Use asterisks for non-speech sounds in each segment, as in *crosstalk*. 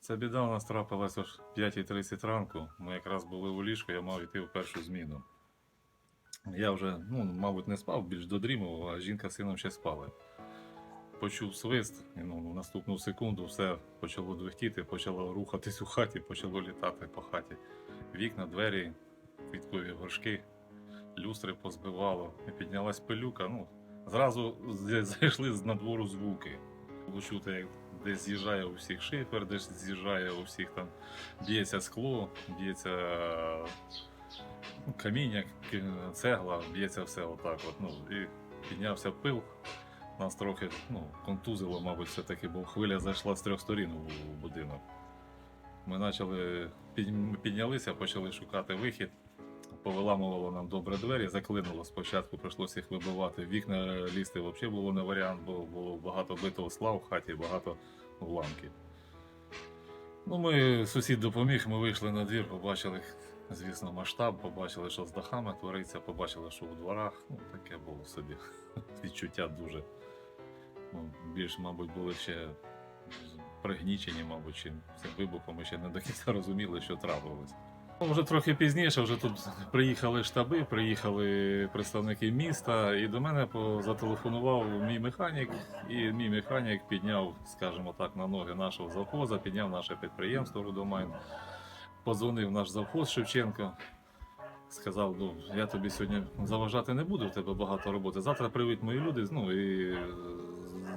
Ця біда у нас трапилась о 5.30 ранку. Ми якраз були у ліжку, я мав йти в першу зміну. Я вже, ну, мабуть, не спав, більш додрімував, а жінка з сином ще спали. Почув свист, і ну, в наступну секунду все почало двихтіти, почало рухатись у хаті, почало літати по хаті. Вікна, двері, квіткові горшки, люстри позбивало, і піднялась пилюка. Ну, зразу зайшли з надвору звуки. Було чути, як десь з'їжджає у всіх шифер, десь з'їжджає у всіх там б'ється скло, б'ється ну, каміння, цегла, б'ється все отак. От, ну, і піднявся пил. Нас трохи ну, контузило, мабуть, все-таки, бо хвиля зайшла з трьох сторін у будинок. Ми почали піднялися, почали шукати вихід. Повиламувало нам добре двері, заклинуло спочатку, прийшлося їх вибивати. Вікна лізти взагалі було не варіант, бо було багато битого скла в хаті, багато уламків. Ну, ми, сусід допоміг, ми вийшли на двір, побачили, звісно, масштаб, побачили, що з дахами твориться, побачили, що у дворах. Ну, таке було собі *laughs* відчуття дуже. Ну, більш, мабуть, були ще пригнічені, мабуть, чим цим вибухом. Ми ще не до кінця розуміли, що трапилось. Ну, Вже трохи пізніше, вже тут приїхали штаби, приїхали представники міста, і до мене зателефонував мій механік, і мій механік підняв, скажімо так, на ноги нашого завхоза, підняв наше підприємство Рудомайн, позвонив наш завхоз Шевченко. Сказав, ну я тобі сьогодні заважати не буду, в тебе багато роботи. Завтра приведуть мої люди, ну і е,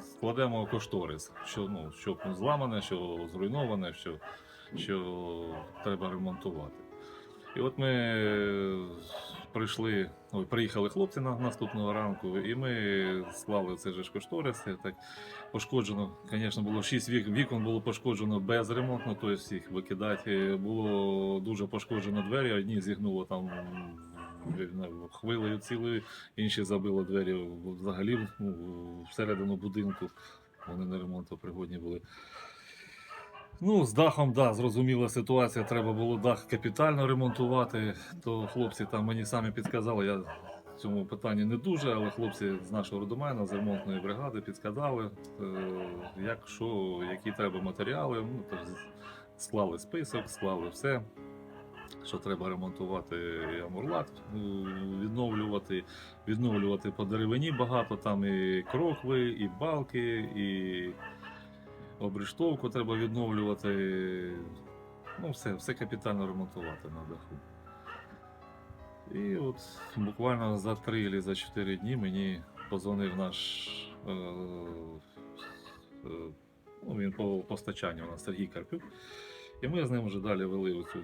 складемо кошторис, що ну що зламане, що зруйноване, що, що треба ремонтувати. І от ми е, прийшли, ой, приїхали хлопці на наступного ранку, і ми склали же ж кошторис. Так пошкоджено, звісно, було 6 вік, вікон було пошкоджено без ремонту, тобто їх викидати. Було дуже пошкоджено двері, одні зігнуло там хвилею цілою, інші забило двері взагалі ну, всередину будинку. Вони на ремонтопригодні були. Ну, з дахом, да, зрозуміла ситуація. Треба було дах капітально ремонтувати. То хлопці там мені самі підказали. Я в цьому питанні не дуже, але хлопці з нашого родомайна, з ремонтної бригади підказали, е, як що, які треба матеріали. Ну, то склали список, склали все. Що треба ремонтувати амурлат, е, відновлювати, відновлювати по деревині багато, там і крокви, і балки, і обрештовку треба відновлювати. Ну, все, все капітально ремонтувати на даху. І от буквально за 3 або за 4 дні мені позвонив наш. Е, е, ну, він по постачанню у нас Сергій Карпюк. І ми з ним вже далі вели цю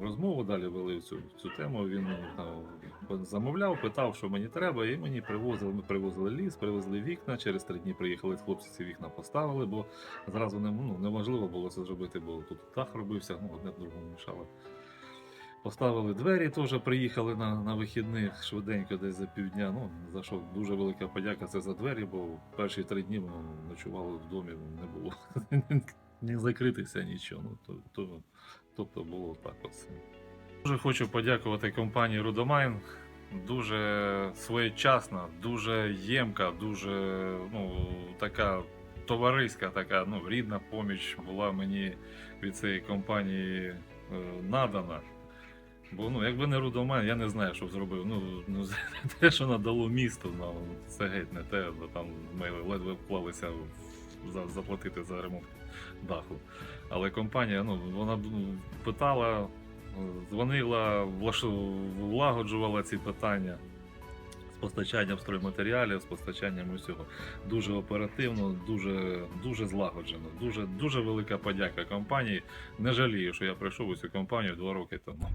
розмову, далі вели цю, цю тему. Він там, замовляв, питав, що мені треба, і мені привозили. Ми привозили ліс, привезли вікна. Через три дні приїхали хлопці, ці вікна поставили, бо зразу не, ну, неможливо було це зробити, бо тут дах робився, ну, одне другому мішало. Поставили двері, теж приїхали на, на вихідних швиденько, десь за півдня. Ну, за що дуже велика подяка це за двері, бо перші три дні ми ночували в домі, не було *laughs* не закритися нічого. Ну, то, то, тобто було так оце. Дуже хочу подякувати компанії Рудомайн. Дуже своєчасна, дуже ємка, дуже ну, така товариська, така ну, рідна поміч була мені від цієї компанії е, надана. Бо ну, якби не Рудомайн, я не знаю, що б зробив. Ну, ну *laughs* те, що надало місту, ну, це геть не те, бо там ми ледве вклалися за, заплатити за ремонт даху. Але компанія ну, вона ну, питала, е, дзвонила, влагоджувала ці питання з постачанням стройматеріалів, з постачанням усього. Дуже оперативно, дуже, дуже злагоджено. Дуже, дуже велика подяка компанії. Не жалію, що я прийшов у цю компанію два роки тому.